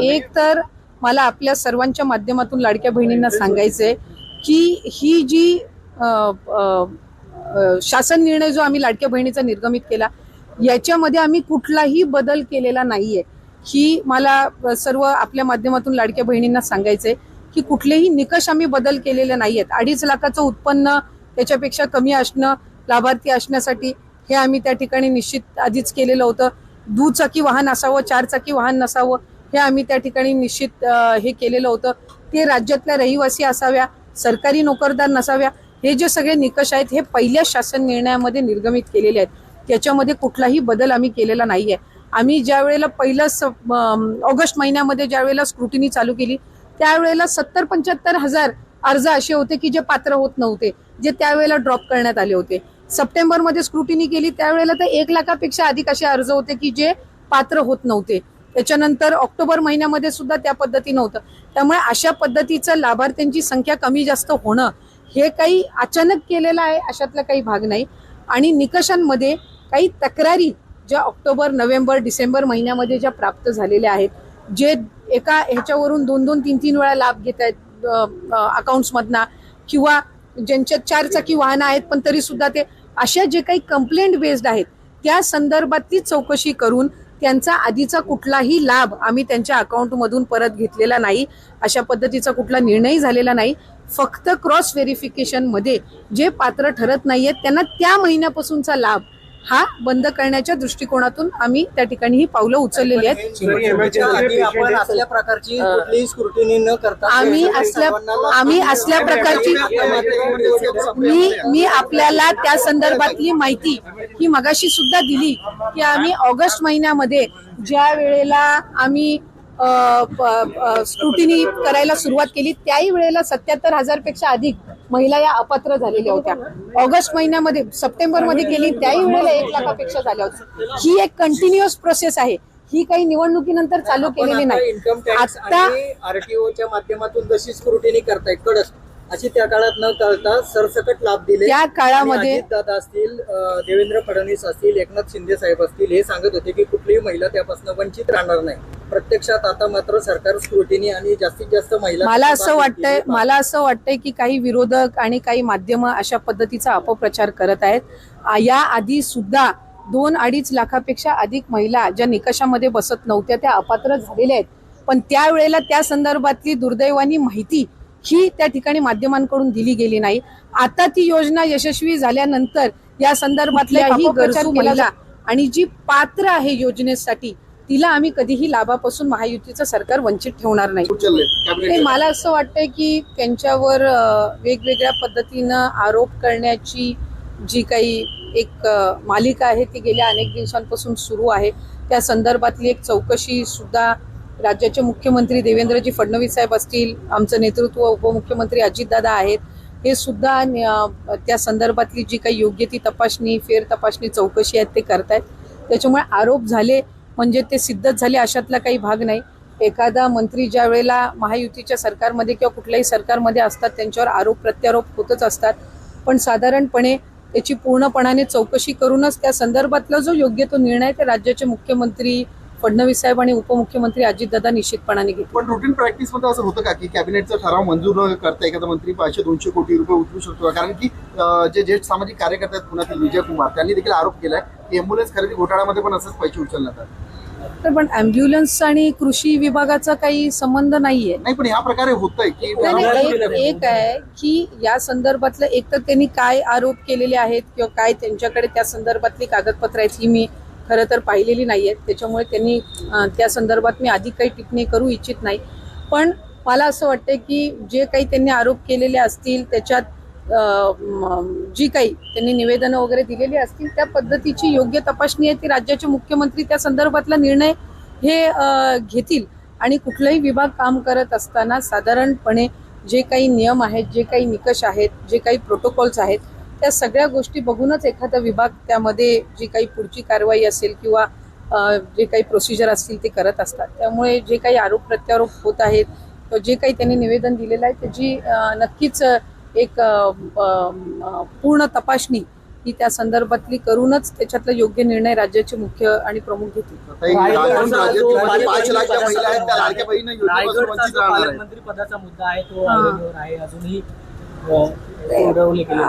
एक तर मला आपल्या सर्वांच्या माध्यमातून लाडक्या बहिणींना सांगायचंय की ही जी अ, शासन निर्णय जो आम्ही लाडक्या बहिणीचा निर्गमित केला याच्यामध्ये आम्ही कुठलाही बदल केलेला नाहीये. ही मला सर्व आपल्या माध्यमातून लाडक्या बहिणींना सांगायचंय की कुठलेही निकष आम्ही बदल केलेले नाहीयेत. अडीच लाखाचं उत्पन्न त्याच्यापेक्षा कमी असणं लाभार्थी असण्यासाठी हे आम्ही त्या ठिकाणी निश्चित आधीच केलेलं होतं. दुचाकी वाहन असावं चारचाकी वाहन नसावं हे आम्ही त्या ठिकाणी निश्चित हे केलेलं होतं. ते राज्यातल्या रहिवासी असाव्या सरकारी नोकरदार नसाव्या हे जे सगळे निकष आहेत हे पहिल्या शासन निर्णयामध्ये निर्गमित केलेले आहेत. त्याच्यामध्ये कुठलाही बदल आम्ही केलेला नाहीये. आम्ही ज्या वेळेला पहिलं स- ऑगस्ट महिन्यामध्ये ज्या वेळेला स्क्रुटिनी चालू केली त्यावेळेला सत्तर पंच्याहत्तर हजार अर्ज असे होते की जे पात्र होत नव्हते जे त्यावेळेला ड्रॉप करण्यात आले होते. सप्टेंबरमध्ये स्क्रुटिनी केली त्यावेळेला तर एक लाखापेक्षा अधिक असे अर्ज होते की जे पात्र होत नव्हते. त्याच्यानंतर ऑक्टोबर महिन्यामध्ये सुद्धा त्या पद्धतीनं होतं. त्यामुळे अशा पद्धतीचं लाभार्थ्यांची संख्या कमी जास्त होणं हे काही अचानक केलेलं आहे अशातला काही भाग नाही. आणि निकषांमध्ये काही तक्रारी ज्या ऑक्टोबर नोव्हेंबर डिसेंबर महिन्यामध्ये ज्या प्राप्त झालेल्या आहेत जे एका ह्याच्यावरून दोन दोन तीन तीन वेळा लाभ घेत आहेत अकाउंट्समधना किंवा ज्यांच्या चार चाकी वाहनं आहेत पण तरी सुद्धा ते अशा जे काही कंप्लेंट बेस्ड आहेत त्या संदर्भातली चौकशी करून त्यांचा आधीचा कुठलाही लाभ आम्ही त्यांच्या अकाउंटमधून परत घेतलेला नाही. अशा पद्धतीचा कुठला निर्णय झालेला नाही. फक्त क्रॉस व्हेरिफिकेशनमध्ये जे पात्र ठरत नाही आहेत त्यांना त्या महिन्यापासूनचा लाभ हा बंद करण्याच्या दृष्टिकोनातून आम्ही त्या ठिकाणी ही पावलं उचललेली आहेत. आपण असल्या प्रकारची कुठलीही स्क्रुटिनी न करता आम्ही असल्या आम्ही असल्या प्रकारची मी मी आपल्याला त्या संदर्भातली माहिती ही मगाशी सुद्धा दिली की आम्ही ऑगस्ट महिन्यामध्ये ज्या वेळेला आम्ही स्क्रुटिनी करायला सुरुवात केली त्याही वेळेला सत्याहत्तर हजारपेक्षा अधिक महिला या अपात्र झालेल्या होत्या. ऑगस्ट महिन्यामध्ये सप्टेंबरमध्ये केली त्याही वेळेला एक लाखापेक्षा झाल्या होत्या. ही एक कंटिन्युअस प्रोसेस आहे. ही काही निवडणुकीनंतर चालू केलेली नाही. इन्कम टॅक्स आता आरटीओच्या माध्यमातून जशी स्क्रुटिनी करताय कडक अशी त्या काळात न करता सरसकट लाभ दिले. त्या काळामध्ये- दादा असतील देवेंद्र फडणवीस असतील एकनाथ शिंदे साहेब असतील हे सांगत होते की कुठलीही महिला त्यापासून वंचित राहणार नाही. प्रत्यक्षात आता मात्र सरकार स्क्रुटिनी आणि जास्तीत जास्त महिला मला असं वाटतंय मला असं वाटतंय की काही विरोधक आणि काही माध्यम अशा पद्धतीचा अपप्रचार करत आहेत. या आधी सुद्धा दोन अडीच लाखापेक्षा अधिक महिला ज्या निकषामध्ये बसत नव्हत्या त्या अपात्र झालेल्या आहेत. पण त्यावेळेला त्या संदर्भातली दुर्दैवानी माहिती ही त्या ठिकाणी माध्यमांकडून दिली गेली नाही. आता ती योजना यशस्वी झाल्यानंतर या संदर्भातल्या ही गरजू महिला आणि जी पात्र आहे योजनेसाठी तिला आम्ही कधीही लाभापासून महायुतीचं सरकार वंचित ठेवणार नाही. ते मला असं वाटतंय की त्यांच्यावर वेगवेगळ्या पद्धतीनं आरोप करण्याची जी काही एक मालिका आहे ती गेल्या अनेक दिवसांपासून सुरू आहे. त्या संदर्भातली एक चौकशी सुद्धा राज्याचे मुख्यमंत्री देवेंद्रजी फडणवीस साहेब असतील आमचं नेतृत्व उपमुख्यमंत्री अजितदादा आहेत हे सुद्धा त्या संदर्भातली जी काही योग्य ती तपासणी फेर तपासणी चौकशी आहेत ते करतायत. त्याच्यामुळे आरोप झाले म्हणजे ते सिद्धच झाले अशातला काही भाग नाही. एखादा मंत्री ज्या वेळेला महायुतीच्या सरकारमध्ये किंवा कुठल्याही सरकारमध्ये असतात त्यांच्यावर आरोप प्रत्यारोप होतच असतात. पण साधारणपणे त्याची पूर्णपणाने चौकशी करूनच त्या संदर्भातला जो योग्य तो निर्णय ते राज्याचे मुख्यमंत्री फडणवीस साहेब आणि उपमुख्यमंत्री अजितदादा निश्चितपणाने घेतले. पण रुटीन प्रॅक्टिसमध्ये असं होतं का की कॅबिनेटचा ठराव मंजूर न करता एखादा मंत्री पाचशे दोनशे कोटी रुपये उचलू शकतो कारण की जे ज्येष्ठ सामाजिक कार्यकर्ते आहेत पुण्यातील विजय कुमार त्यांनी देखील आरोप केलाय की एम्ब्युलन्स खरेदी घोटाळ्यामध्ये पण असंच पैसे उचलण्यात आले. तर पण अँब्युलन्स आणि कृषी विभागाचा काही संबंध नाहीये. नाही पण ह्या प्रकारे होतंय की नाही, नाही, एक आहे की या संदर्भातलं एक तर त्यांनी काय आरोप केलेले आहेत किंवा काय त्यांच्याकडे त्या संदर्भातली कागदपत्र आहेत ही मी खरं तर पाहिलेली नाही आहेत त्याच्यामुळे त्यांनी त्या संदर्भात मी अधिक काही टिप्पणी करू इच्छित नाही. पण मला असं वाटतं की जे काही त्यांनी आरोप केलेले असतील त्याच्यात जी काही त्यांनी निवेदनं वगैरे दिलेली असतील त्या पद्धतीची योग्य तपासणी आहे ती राज्याचे मुख्यमंत्री त्या संदर्भातला निर्णय हे घेतील. आणि कुठलाही विभाग काम करत असताना साधारणपणे जे काही नियम आहेत जे काही निकष आहेत जे काही प्रोटोकॉल्स आहेत त्या सगळ्या गोष्टी बघूनच एखादा विभाग त्यामध्ये जी काही पुढची कारवाई असेल किंवा जे काही प्रोसिजर असतील ते करत असतात. त्यामुळे जे काही आरोप प्रत्यारोप होत आहेत किंवा जे काही त्यांनी निवेदन दिलेलं आहे त्याची नक्कीच एक पूर्ण तपासणी ही त्या संदर्भातली करूनच त्याच्यातला योग्य निर्णय राज्याचे मुख्य आणि प्रमुख घेतील. पालकमंत्री पदाचा मुद्दा आहे तो आहे अजूनही.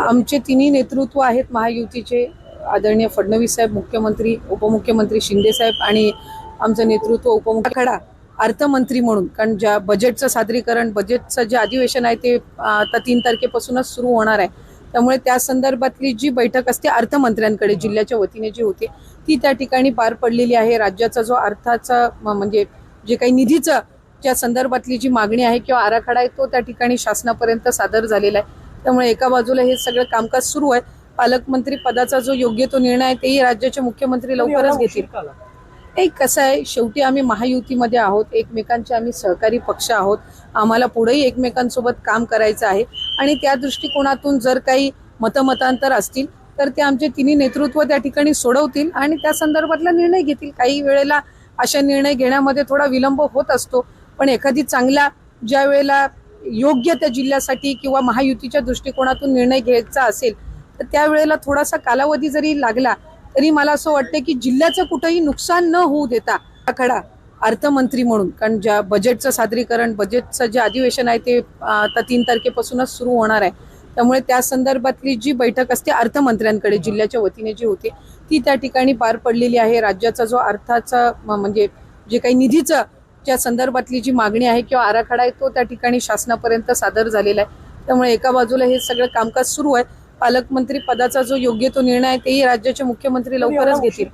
आमचे तिन्ही नेतृत्व आहेत महायुतीचे आदरणीय फडणवीस साहेब मुख्यमंत्री उपमुख्यमंत्री शिंदे साहेब आणि आमचं नेतृत्व उपमुख्य खडा. अर्थमंत्री म्हणून कारण ज्या बजेटचं सादरीकरण बजेटचं जे अधिवेशन आहे ते आता तीन तारखेपासूनच सुरू होणार आहे. त्यामुळे त्या संदर्भातली जी बैठक असते अर्थमंत्र्यांकडे जिल्ह्याच्या वतीने जी होते ती त्या ठिकाणी पार पडलेली आहे. राज्याचा जो अर्थाचा म्हणजे जे काही निधीचं ज्या संदर्भातली जी मागणी आहे किंवा आराखडा आहे तो त्या ठिकाणी शासनापर्यंत सादर झालेला आहे. त्यामुळे एका बाजूला हे सगळं कामकाज सुरू आहे. पालकमंत्री पदाचा जो योग्य तो निर्णय आहे तेही राज्याचे मुख्यमंत्री लवकरच घेतील? एक कसं आहे शेवटी आम्ही महायुतीमध्ये आहोत एकमेकांचे आम्ही सहकारी पक्ष आहोत आम्हाला पुढेही एकमेकांसोबत काम करायचं आहे. आणि त्या दृष्टिकोनातून जर काही मतमतांतर असतील तर ते आमचे तिन्ही नेतृत्व त्या ठिकाणी सोडवतील आणि त्या संदर्भातला निर्णय घेतील. काही वेळेला अशा निर्णय घेण्यामध्ये थोडा विलंब होत असतो पण एखादी चांगला ज्या वेळेला योग्य त्या जिल्ह्यासाठी किंवा महायुतीच्या दृष्टिकोनातून निर्णय घ्यायचा असेल तर त्यावेळेला थोडासा कालावधी जरी लागला तरी मला असं वाटतं की जिल्ह्याचं कुठंही नुकसान न होऊ देता आखाडा अर्थमंत्री म्हणून कारण ज्या बजेटचं सादरीकरण बजेटचं जे अधिवेशन आहे ते आता तीन तारखेपासूनच सुरू होणार आहे. त्यामुळे त्या संदर्भातली जी बैठक असते अर्थमंत्र्यांकडे जिल्ह्याच्या वतीने जी होते ती त्या ठिकाणी पार पडलेली आहे. राज्याचा जो अर्थाचा म्हणजे जे काही निधीचं ज्या संदर्भातली जी मागणी आहे किंवा आराखडा आहे तो त्या ठिकाणी शासनापर्यंत सादर झालेला आहे. त्यामुळे एका बाजूला हे सगळं कामकाज सुरू आहे. पालकमंत्री पदाचा जो योग्य तो निर्णय आहे तेही राज्याचे मुख्यमंत्री लवकरच घेतील?